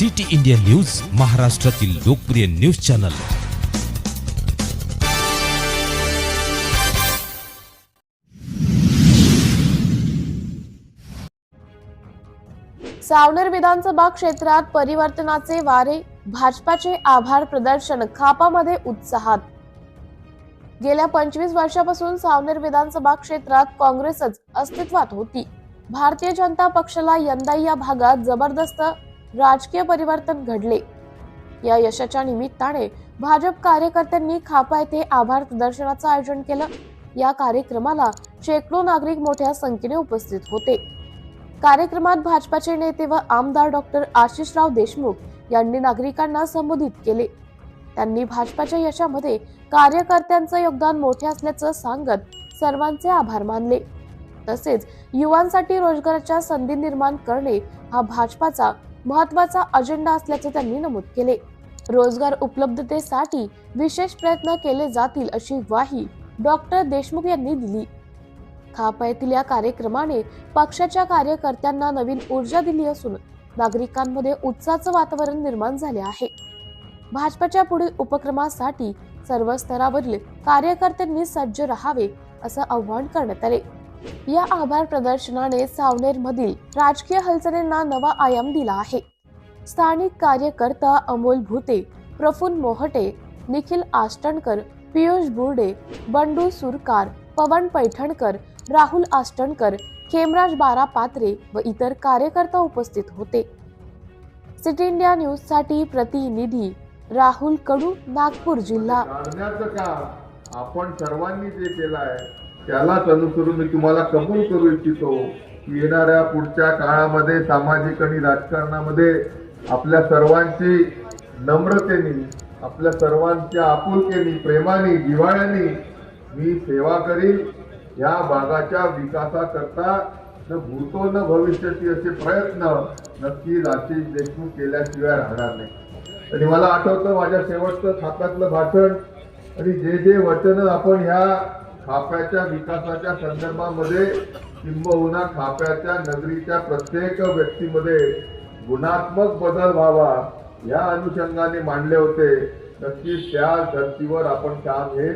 City India news महाराष्ट्रातील लोकप्रिय news channel. Saoner विधानसभा क्षेत्रात परिवर्तनाचे वारे भाजपाचे आभार प्रदर्शन खापामध्ये उत्साहात. गेल्या पंचवीस वर्षापासून सावनेर विधानसभा क्षेत्रात काँग्रेसच अस्तित्वात होती. भारतीय जनता पक्षाला यंदा या भागात जबरदस्त राजकीय परिवर्तन घडले. या यशाच्या निमित्ताने भाजप कार्यकर्त्यांनी खापा येथे आभार प्रदर्शनाचं आयोजन केलं. या कार्यक्रमाला शेकडो नागरिक मोठ्या संख्येने उपस्थित होते. कार्यक्रमात भाजपाचे नेते व आमदार डॉक्टर आशिषराव देशमुख यांनी नागरिकांना संबोधित केले. त्यांनी भाजपाच्या यशामध्ये कार्यकर्त्यांचं योगदान मोठे असल्याचं सांगत सर्वांचे आभार मानले. तसेच युवांसाठी रोजगाराच्या संधी निर्माण करणे हा भाजपाचा महत्त्वाचा अजेंडा असल्याचे त्यांनी नमूद केले. रोजगार उपलब्धतेसाठी विशेष प्रयत्न केले जातील अशी ग्वाही डॉक्टर देशमुख यांनी दिली. खापा येथील या कार्यक्रमाने पक्षाच्या कार्यकर्त्यांना नवीन ऊर्जा दिली असून नागरिकांमध्ये उत्साहाचं वातावरण निर्माण झाले आहे. भाजपाच्या पुढील उपक्रमासाठी सर्व स्तरावरील कार्यकर्त्यांनी सज्ज राहावे असं आवाहन करण्यात आले. या आभार प्रदर्शनाने सावनेर मधील राजकीय हालचालींना नवा आयाम दिला आहे. स्थानिक कार्यकर्ता अमोल भुते प्रफुल्ल मोहटे निखिल आष्टणकर पियुष बुर्डे बंडू सुरकार पवन पैठणकर राहुल आष्टणकर खेमराज बारा पात्रे व इतर कार्यकर्ता उपस्थित होते. सिटी इंडिया न्यूजसाठी प्रतिनिधी राहुल कडू नागपूर जिल्हा. आपण सर्वांनी जे केलं आहे त्यालाच अनुसरून मी तुम्हाला कबूल करू इच्छितो. की येणाऱ्या पुढच्या काळामध्ये सामाजिक आणि राजकारणामध्ये आपल्या सर्वांची नम्रतेने आपल्या सर्वांच्या आपुलकेने प्रेमाने जिव्हाळ्याने मी सेवा करील या भागाच्या विकासाकरता न भूतो न भविष्याची असे प्रयत्न नक्की आशिष देशमुख केल्याशिवाय राहणार नाही. आणि मला आठवतं माझ्या शेवटचं खात्यातलं भाषण आणि जे जे वचन आपण ह्या खाप्याच्या विकासाच्या संदर्भामध्ये किंबहुना खाप्याच्या नगरीच्या प्रत्येक व्यक्तीमध्ये गुणात्मक बदल व्हावा या अनुषंगाने मांडले होते. नक्कीच त्या धर्तीवर आपण काम हे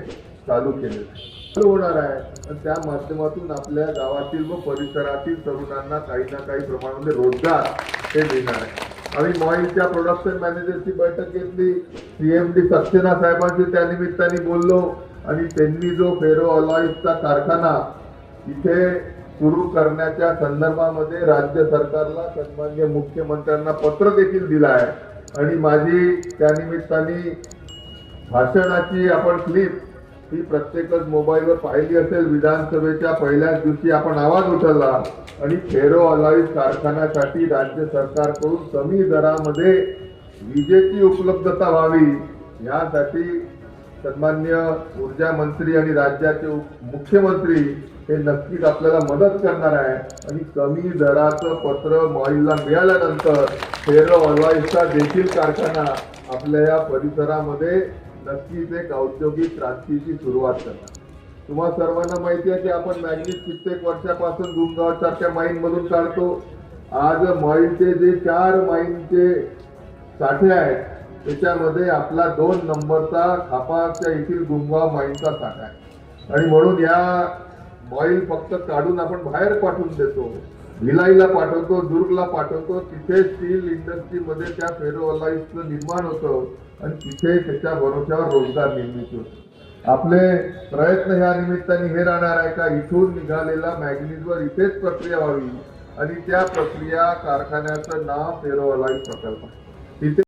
चालू केले. होणार आहे. त्या माध्यमातून आपल्या गावातील व परिसरातील तरुणांना काही ना काही प्रमाणामध्ये रोजगार हे देणार आहे. आम्ही मॉईलच्या प्रोडक्शन मॅनेजरची बैठक घेतली. सीएमडी सक्सेना साहेबांशी त्यानिमित्ताने बोललो. आणि त्यांनी जो फेरो अलॉईजचा कारखाना इथे सुरू करण्याच्या संदर्भामध्ये राज्य सरकारला सन्मान्य मुख्यमंत्र्यांना पत्र देखील दिलं आहे. आणि माझी त्यानिमित्ताने भाषणाची आपण क्लिप ही प्रत्येकच मोबाईलवर पाहिली असेल. विधानसभेच्या पहिल्याच दिवशी आपण आवाज उचलला. आणि फेरो अलॉईज कारखान्यासाठी राज्य सरकारकडून कमी दरामध्ये विजेची उपलब्धता व्हावी यासाठी सन्मान्य ऊर्जा मंत्री आणि राज्याचे मुख्यमंत्री हे नक्कीच आपल्याला मदत करणार आहे. आणि कमी दराचं पत्र मॉईलला मिळाल्यानंतर फेरो अलॉईजचा देखील कारखाना आपल्या या परिसरामध्ये नक्कीच एक औद्योगिक क्रांतीची सुरुवात करणार. तुम्हा सर्वांना माहिती आहे की आपण मॅग्नेट कित्येक वर्षापासून दुमगावसारख्या माईनमधून काढतो. आज मॉईलचे जे चार माईनचे साठे आहेत त्याच्यामध्ये आपला दोन नंबरचा खापाच्या येथील गुंगवा माईनचा साठा आहे. आणि म्हणून या मॉईल फक्त काढून आपण बाहेर पाठवून देतो. भिलाईला पाठवतो दुर्गला पाठवतो. तिथे स्टील इंडस्ट्रीमध्ये त्या फेरोवलाईचं निर्माण होतं. आणि तिथे त्याच्या भरोश्यावर रोजगार निर्मिती होतो. आपले प्रयत्न ह्या निमित्ताने हे राहणार आहे का? इथून निघालेला मॅग्नीजवर इथेच प्रक्रिया व्हावी. आणि त्या प्रक्रिया कारखान्याचं नाव फेरोवलाई प्रकल्प तिथे